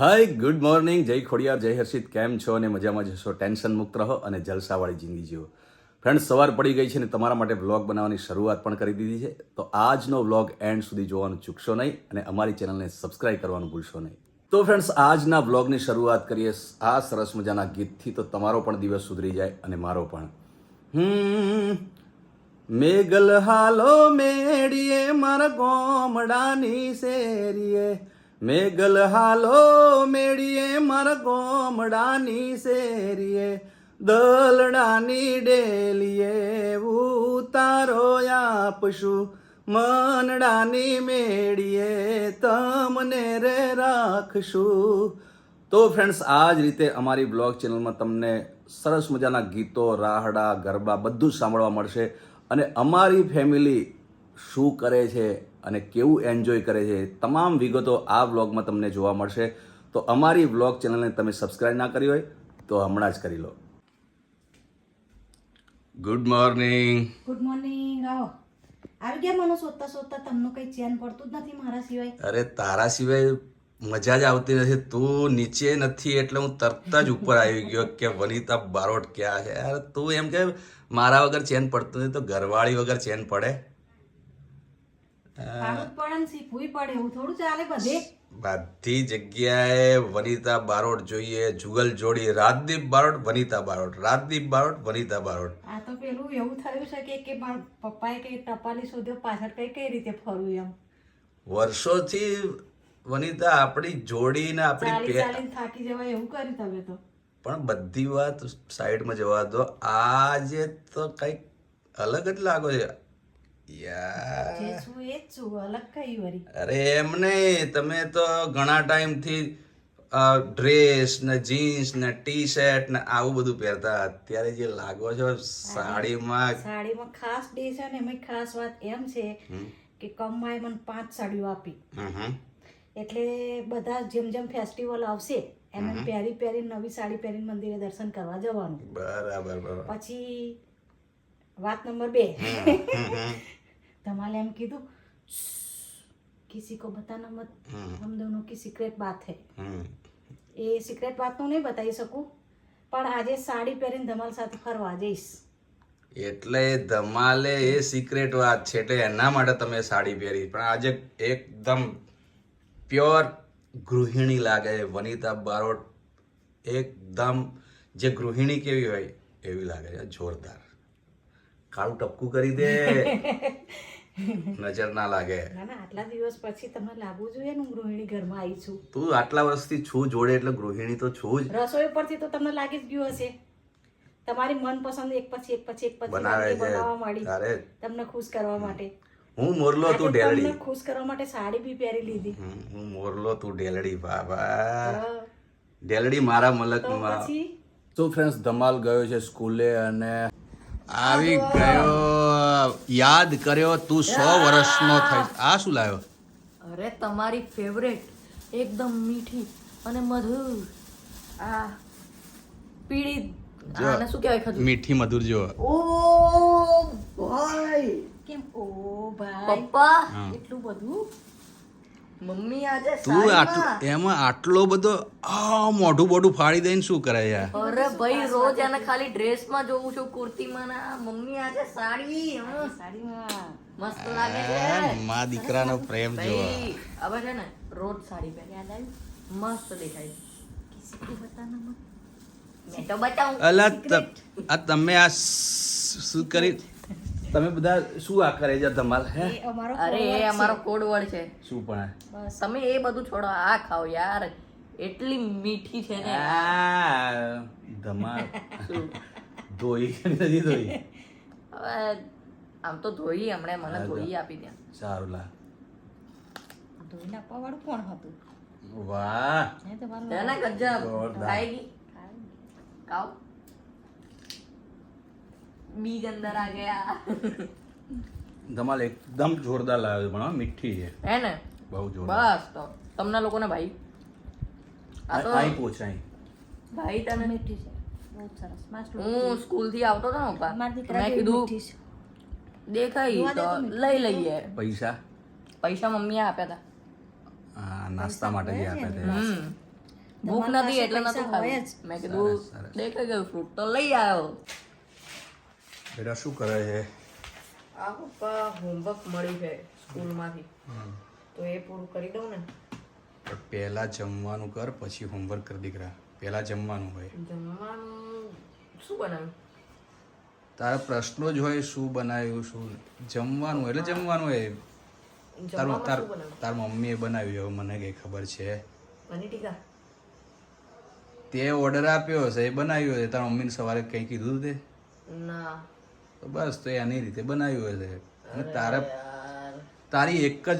હાય, good morning. જય ખોડિયાર, જય હર્ષિત. કેમ છો? અને મજામાં જશો ટેન્શન મુક્ત રહો અને જલસાવાળી જિંદગી જીવો. ફ્રેન્ડ સવાર પડી ગઈ છે અને તમારા માટે વ્લોગ બનાવવાની શરૂઆત પણ કરી દીધી છે. તો આજનો વ્લોગ એન્ડ સુધી જોવાનું ચૂકશો નહીં અને અમારી ચેનલને સબસ્ક્રાઇબ કરવાનું ભૂલશો નહીં. તો ફ્રેન્ડ્સ, આજના વ્લોગની શરૂઆત કરીએ. આ સરસ મજાના ગીતથી તો તમારો પણ દિવસ સુધરી જાય અને મારો પણ. હમ મેગલ હાલો મેડીએ મારા ગોમડાની શેરીએ. મેગલ હાલો મેળીએ મારા ગોમડાની શેરીએ, દલડાની ડેલીએ ઉતારો આપશું, મનડાની મેળીએ તમને રે રાખશું. તો ફ્રેન્ડ્સ આ જ રીતે અમારી બ્લોગ ચેનલમાં તમને સરસ મજાના ગીતો, રાહડા, ગરબા બધું જ સાંભળવા મળશે અને અમારી ફેમિલી શું કરે છે અને કેવું એન્જોય કરે છે તમામ વિગતો આ વ્લોગમાં તમને જોવા મળશે. તો અમારી વ્લોગ ચેનલને તમે સબસ્ક્રાઈબ ના કરી હોય તો હમણાં જ કરી લો. ગુડ મોર્નિંગ ગુડ મોર્નિંગ આવો આવી ગયા મને શોધતા શોધતા તમને કઈ ચેન પડતું જ નથી મારા સિવાય? અરે તારા સિવાય મજા જ આવતી નથી. તું નીચે નથી એટલે હું તરત જ ઉપર આવી ગયો કે વનિતા બારોટ ક્યાં છે? યાર તું એમ કે મારા વગર ચેન પડતું નથી તો ઘરવાળી વગર ચેન પડે પાડું જ પડે ને શીખવું પડે એવું થોડું ચાલે બધે. જગ્યાએ વનિતા બારોટ જોઈએ જુગલ જોડી રાજદીપ બારોટ વનિતા બારોટ રાજદીપ બારોટ વનિતા બારોટ. આ તો પેલું એવું થયું છે કે કે પપ્પાએ કઈ ટપાલી શોધ્યો પાછળ કઈ કઈ રીતે ફરવું એમ. વર્ષોથી વનિતા આપણી જોડીને આપણી ચાલી થાકી જવાય એવું કર્યું તમે તો. પણ બધી વાત સાઈડમાં જવા દો. આજે તો કંઈક અલગ જ લાગો છે. અરે એમ નહીં તમે તો ઘણા ટાઈમથી ડ્રેસ ને જીન્સ ને ટી શર્ટ ને આવું બધું પહેરતા. અત્યારે જે લાગો છો સાડીમાં. સાડીમાં ખાસ ડે છે ને એમાં ખાસ વાત એમ છે કે કમાય મને પાંચ સાડીઓ આપી. એટલે બધા જેમ જેમ ફેસ્ટિવલ આવશે એમ પહેરી પહેરી નવી સાડી પહેરીને મંદિરે દર્શન કરવા જવાનું. બરાબર બરાબર. પછી વાત નંબર બે. તમારે એમ કીધું કિસી કો બતાના મત. દોનો કી સિક્રેટ બાત હૈ. હમ. એ સિક્રેટ વાત તો નહીં બતાવી શકું પણ આજે સાડી પહેરીને ધમાલ સાથે ફરવા જઈશ. એટલે ધમાલે એ સિક્રેટ વાત છે એટલે એના માટે તમે સાડી પહેરી. પણ આજે એકદમ પ્યોર ગૃહિણી લાગે છે વનિતા બારોટ. એકદમ જે ગૃહિણી કેવી હોય એવી લાગે છે જોરદાર. કાળું ટપકું કરી દે. નજર ના લાગે. ના ના આટલા દિવસ પછી તમને લાગવું જોઈએ ને હું ગૃહિણી ઘરમાં આવી છું. તું આટલા વર્ષથી છું જોડે એટલે ગૃહિણી તો છું જ. રસોઈ પરથી તો તમને લાગી જ ગયું હશે. તમારી મનપસંદ એક પછી એક પછી એક પછી બનાવે છે. બનાવવા માંડી. તારે તમને ખુશ કરવા માટે. હું મોરલો તું ઢેલડી તમને ખુશ કરવા માટે સાડી બી પહેરી લીધી. હું મોરલો તું ઢેલડી બાબા ઢેલડી ડેલડી મારા મલક મલકમાં. તો ફ્રેન્ડ્સ ધમાલ ગયો છે સ્કૂલે અને આવી ગયો. યાદ કર્યો તું સો વર્ષનો થઈ આ શું લાવ્યો? અરે તમારી ફેવરેટ એકદમ મીઠી અને મધુર. આ પીળી. આને શું કહેવાય ખજૂર? મીઠી મધુર જો ઓ ભાઈ. કેમ? ઓ ભાઈ. પપ્પા એટલું બધું? મમ્મી આજે તું. આટલું એમાં આટલો બધો આ મોઢું બોઢું ફાડી દઈને શું કરે યાર? અરે ભાઈ રોજ એને ખાલી ડ્રેસમાં જોઉં છું કુર્તીમાં ના. મમ્મી આજે સાડી સાડીમાં. મસ્ત લાગે છે. માં દીકરાનો પ્રેમ જો હવે છે ને રોજ સાડી પહેરી. મસ્ત દેખાય. કિસી કો બતાના મત? મેં તો બતાઉં અલા ત- આ તમે આ શું કરી તમે બધા શું આ કરે છે? ધમાલ હે? અરે એ અમારો કોડ વર્ડ છે. શું પણ? તમે એ બધું છોડો આ ખાઓ યાર. એટલી મીઠી છે ને. આ ધમાલ. ધોઈ નથી ધોઈ? હવે આમ તો ધોઈ હમણે મને ધોઈ આપી દે. સારું લા. ધોઈને આપવા વાળું કોણ હતું? વાહ. છે ગજબ. ખાઈ ગઈ ખાઓ. બીજ અંદર આ ગયા. ધમાલ એકદમ જોરદાર લાગે છે પણ મીઠી છે. હે ને? બહુ જોરદાર. બસ તો. તમને લોકોને ભાઈ? આ તો આઈ અહીં ભાઈ તને? મીઠી છે. બહુ સરસ. મસ્ત હું સ્કૂલથી આવતો હતો ને મારા દીકરા મેં કીધું દેખાય તો લઈ લઈએ. પૈસા? પૈસા મમ્મીએ આપ્યા હતા હા નાસ્તા માટે જે આપ્યા હતા હમ. ભૂખ નથી એટલે નતું ખાવું મેં કીધું દેખાઈ ગયું ફ્રૂટ તો લઈ આવ્યો બેટા શું કરે છે? આ પપ્પા હોમવર્ક મળ્યું છે સ્કૂલમાંથી. તો એ પૂરું કરી દઉં ને. પણ પહેલા જમવાનું કર પછી હોમવર્ક કર દીકરા. પહેલા જમવાનું હોય. જમવાનું શું બનાવ્યું? તારા પ્રશ્નો જ હોય શું બનાવ્યું શું જમવાનું એટલે જમવાનું હોય. તાર તાર તાર મમ્મીએ બનાવ્યું મને કઈ ખબર છે. પનીર ટીકા? તે ઓર્ડર આપ્યો હશે એ બનાવ્યો હશે. તારા મમ્મીને સવારે કંઈ કીધું તે? ના. તો બસ તો એની રીતે બનાવ્યું હશે અને તારા તારી એક જ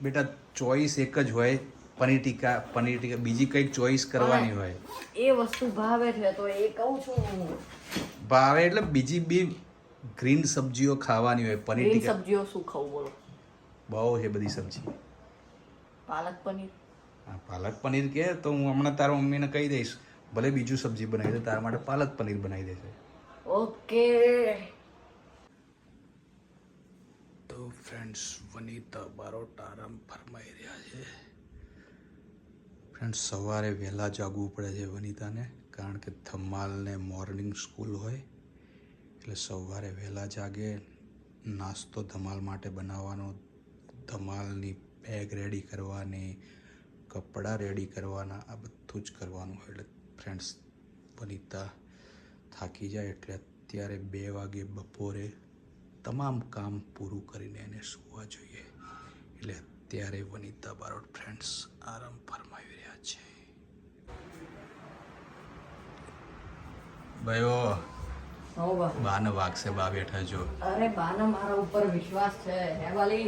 બેટા ચોઈસ એક જ હોય પનીર ટીકા પનીર ટીકા બીજી કંઈક ચોઈસ કરવાની હોય. એ વસ્તુ ભાવે છે તો એ કહું છું. ભાવે એટલે બીજી બી ગ્રીન સબ્જીઓ ખાવાની હોય પનીર ટીકા. સબ્જીઓ શું ખાવું બોલો? બહુ છે બધી સબ્જી. પાલક પનીર? હા પાલક પનીર કે તો હું હમણાં તારા મમ્મીને કહી દઈશ ભલે બીજું સબ્જી બનાવી દે તારા માટે પાલક પનીર બનાવી દેશે ઓકે. તો ફ્રેન્ડ્સ વનિતા બારોટ આરામ ફરમાઈ રહ્યા છે. ફ્રેન્ડ્સ સવારે વહેલા જાગવું પડે છે વનિતાને, કારણ કે ધમાલને મોર્નિંગ સ્કૂલ હોય. એટલે સવારે વહેલા જાગે, નાસ્તો ધમાલ માટે બનાવવાનો, ધમાલની બેગ રેડી કરવાની, કપડાં રેડી કરવાના, આ બધું જ કરવાનું હોય. એટલે ફ્રેન્ડ્સ વનિતા થાકી જાય એટલે અત્યારે બે વાગે બપોરે તમામ કામ પૂરું કરીને એને સૂવા જોઈએ. એટલે અત્યારે વનિતા બારોટ ફ્રેન્ડ્સ આરામ ફરમાવી રહ્યા છે. ભાઈઓ બાને વાગશે બા બેઠા જો અરે બાને મારા ઉપર વિશ્વાસ છે. હે વાલી?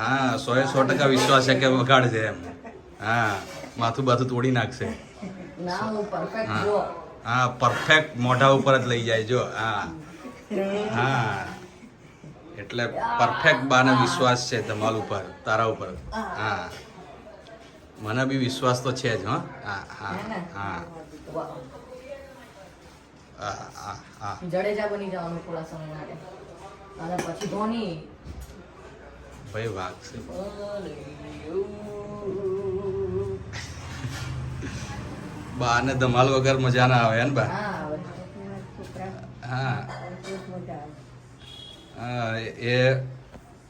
હા સો એ સો ટકા વિશ્વાસ છે કે વગાડશે એમ. હા માથું બાથું તોડી નાખશે. ના હું પરફેક્ટ હા. જો હા પરફેક્ટ મોઢા ઉપર જ લઈ જાય જો હા. હા. એટલે પરફેક્ટ બાને વિશ્વાસ છે તમારા ઉપર તારા ઉપર. હા. મને બી વિશ્વાસ તો છે જ હો. હા હા હા જડેજા બની જવાનું થોડા સમય માટે. અને પછી ધોની. ભાઈ વાગશે બાને ધમાલ વગર મજા ના આવે ને બા? હા એ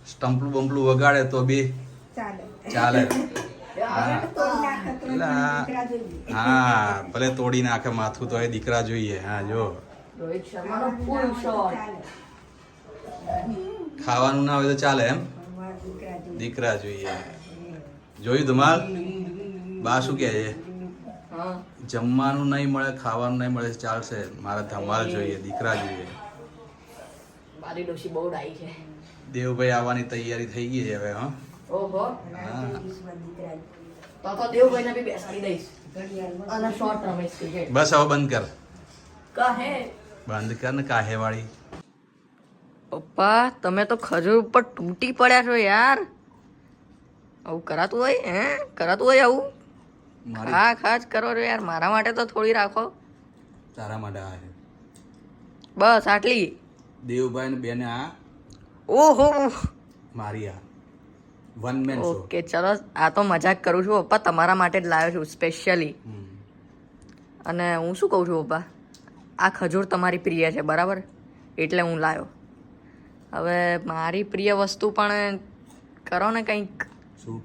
સ્ટમ્પલું બમ્પલું વગાડે તો બી ચાલે. હા. ભલે તોડી નાખે માથું તો એ દીકરા જોઈએ. હા જો. રોહિત શર્માનો ફૂલ શોટ ચાલે. ખાવાનું ના હોય તો ચાલે એમ? દીકરા જોઈએ. જોયું ધમાલ? બા શું કહે છે? જમવાનું નહીં મળે ખાવાનું નહીં મળે ચાલશે. મારે ધમાલ જોઈએ દીકરા જોઈએ. મારી ડોશી બહુ ડાઈ છે. દેવભાઈ આવવાની તૈયારી થઈ ગઈ છે હવે હા. ઓહો. તો તો દેવભાઈને બી બેસાડી દઈશ. અને શોર્ટ રમેશ ક્રિકેટ બસ હવે બંધ કર. કહે? બંધ કર ને કાહેવાળી. પપ્પા તમે તો ખજૂર ઉપર તૂટી પડ્યા છો યાર. આવું કરાતું હોય હે? કરાતું હોય આવું? મારી ખા ખા કરો છો યાર. મારા માટે તો થોડી રાખો. તારા માટે આ છે. બસ આટલી. દેવભાઈ ને બેને આ. ઓહો. મારી આ. વન મેન શો ઓકે ચલો. આ તો મજાક કરું છું પપ્પા. તમારા માટે જ લાવ્યો છું સ્પેશિયલી અને હું શું કહું છું પપ્પા? આ ખજૂર તમારી પ્રિય છે બરાબર? એટલે હું લાવ્યો હવે મારી પ્રિય વસ્તુ પણ કરો ને કંઈક. શું?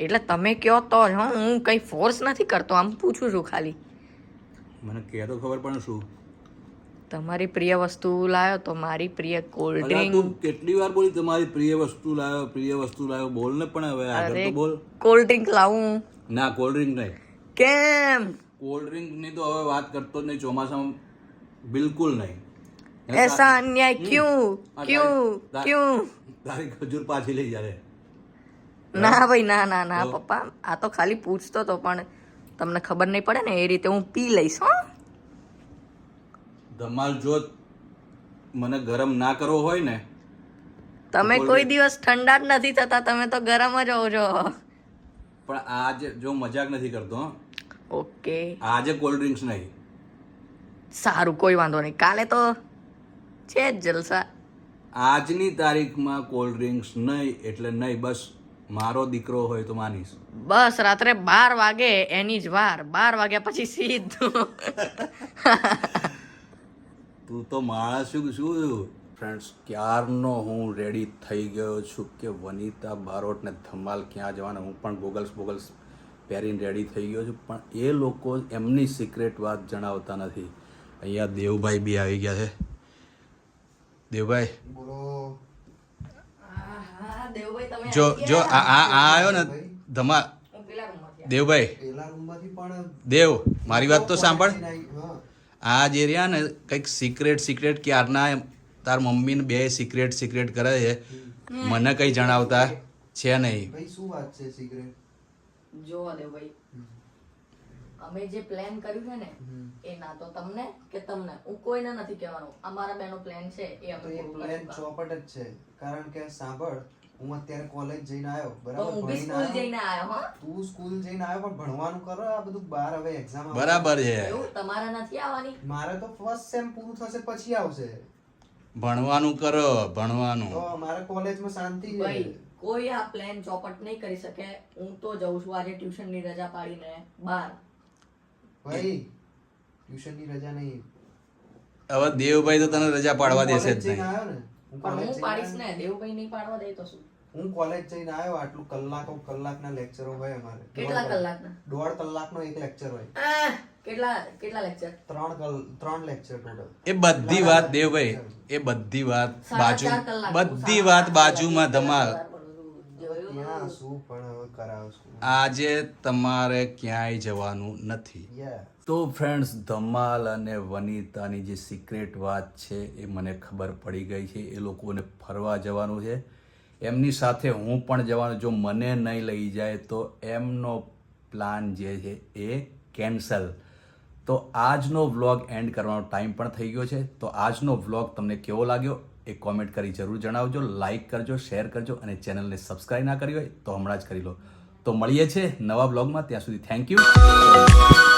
એટલે તમે કહો તો જ હું કંઈ ફોર્સ નથી કરતો આમ પૂછું છું ખાલી. મને કહે તો ખબર પણ શું? તમારી પ્રિય વસ્તુ લાવ્યો તો મારી પ્રિય કોલ્ડ ડ્રિંક તું કેટલી વાર બોલી તમારી પ્રિય વસ્તુ લાવ્યો પ્રિય વસ્તુ લાવ્યો બોલ ને પણ હવે આગળ તો બોલ. કોલ્ડ ડ્રિંક લાવું. ના કોલ્ડ ડ્રિંક નહીં. કેમ? કોલ્ડ ડ્રિંકની તો હવે વાત કરતો જ નહીં ચોમાસામાં બિલકુલ નહીં. એસા અન્યાય ક્યું? આ ક્યું? ક્યું? તારી ખજૂર પાછી લઈ જાય ના? ભાઈ ના ના ના પપ્પા. આ તો ખાલી પૂછતો તો પણ તમને ખબર નહીં પડે ને એ રીતે હું પી લઈશ હો. ધમાલ જો મને ગરમ ના કરવો હોય ને તમે કોઈ દિવસ ઠંડા જ નથી થતા તમે તો ગરમ જ હોવ છો. પણ આજે જો મજાક નથી કરતો. ઓકે. આજે કોલ્ડ ડ્રિંક્સ નહીં. સારું કોઈ વાંધો નહીં. કાલે તો છે જ જલસા. આજની તારીખમાં કોલ્ડ ડ્રિંક્સ નહીં એટલે નહીં બસ. મારો દીકરો હોય તો માનીશ. બસ રાત્રે બાર વાગે એની જ વાર. બાર વાગ્યા પછી સીધું. તું તો માણસ શું શું? ફ્રેન્ડ્સ ક્યારનો હું રેડી થઈ ગયો છું કે વનિતા બારોટને ધમાલ ક્યાં જવાના? હું પણ ગોગલ્સ બોગલ્સ પહેરીને રેડી થઈ ગયો છું પણ એ લોકો એમની સિક્રેટ વાત જણાવતા નથી. અહીંયા દેવભાઈ બી આવી ગયા છે. દેવભાઈ? તમે જો જો આ આ આ આવ્યો ને ધમા દેવભાઈ. પેલા રૂમમાંથી પણ દેવ મારી વાત તો સાંભળ. આ જે રહ્યા ને કંઈક સિક્રેટ સિક્રેટ ક્યારના તાર મમ્મીને બે સિક્રેટ સિક્રેટ કરે છે. મને કંઈ જણાવતા છે નહીં. ભાઈ શું વાત છે સિક્રેટ જોવા દેવભાઈ. અમે જે પ્લાન કર્યું છે ને એ ના તો તમને કે તમને. હું કોઈને નથી કહેવાનું. અમારા બેનો પ્લાન છે એ અમે પ્લાન ચોપટ જ છે. કારણ કે સાંભળ હું અત્યારે કોલેજ જઈને આવ્યો બરાબર? હું બી સ્કૂલ જઈને આવ્યો હા? તું સ્કૂલ જઈને આવ્યો પણ ભણવાનું કરો આ બધું બાર હવે એક્ઝામ બરાબર છે. એવું? તમારે નથી આવવાની? મારે તો ફર્સ્ટ સેમ પૂરું થશે પછી આવશે. ભણવાનું કરો ભણવાનું. તો મારે કોલેજમાં શાંતિ ભાઈ કોઈ આ પ્લાન ચોપટ નહીં કરી શકે. હું તો જઉં છું આજે ટ્યુશનની રજા પાડીને બહાર. ભાઈ ટ્યુશનની રજા નહીં. હવે દેવભાઈ તો તને રજા પાડવા દેશે જ નહીં. આવ્યો ને પણ હું પાડીશ ને દેવભાઈ નહીં પાડવા દે તો શું? હું કોલેજ જઈને આવ્યો આટલું કલાકો કલાકના લેક્ચરો હોય અમારે. કેટલા દોઢ કલાકના? દોઢ કલાકનો એક લેક્ચર હોય. કેટલા કેટલા લેક્ચર ત્રણ ત્રણ લેક્ચર ટોટલ એ બધી વાત દેવભાઈ એ બધી વાત બાજુ બધી વાત બાજુમાં ધમાલ. ત્યાં પણ હવે કરાવશું આજે તમારે ક્યાંય જવાનું નથી. તો ફ્રેન્ડ્સ ધમાલ અને વનિતાની જે સિક્રેટ વાત છે એ મને ખબર પડી ગઈ છે. એ લોકોને ફરવા જવાનું છે. એમની સાથે હું પણ જવાનું. જો મને નહીં લઈ જાય તો એમનો પ્લાન જે છે એ કેન્સલ તો આજનો વ્લોગ એન્ડ કરવાનો ટાઈમ પણ થઈ ગયો છે. તો આજનો વ્લોગ તમને કેવો લાગ્યો? એ કોમેન્ટ કરી જરૂર જણાવજો લાઇક કરજો શેર કરજો અને ચેનલને સબસ્ક્રાઈબ ના કરી હોય તો હમણાં જ કરી લો. તો મળીએ છીએ નવા બ્લોગમાં ત્યાં સુધી થેન્ક યુ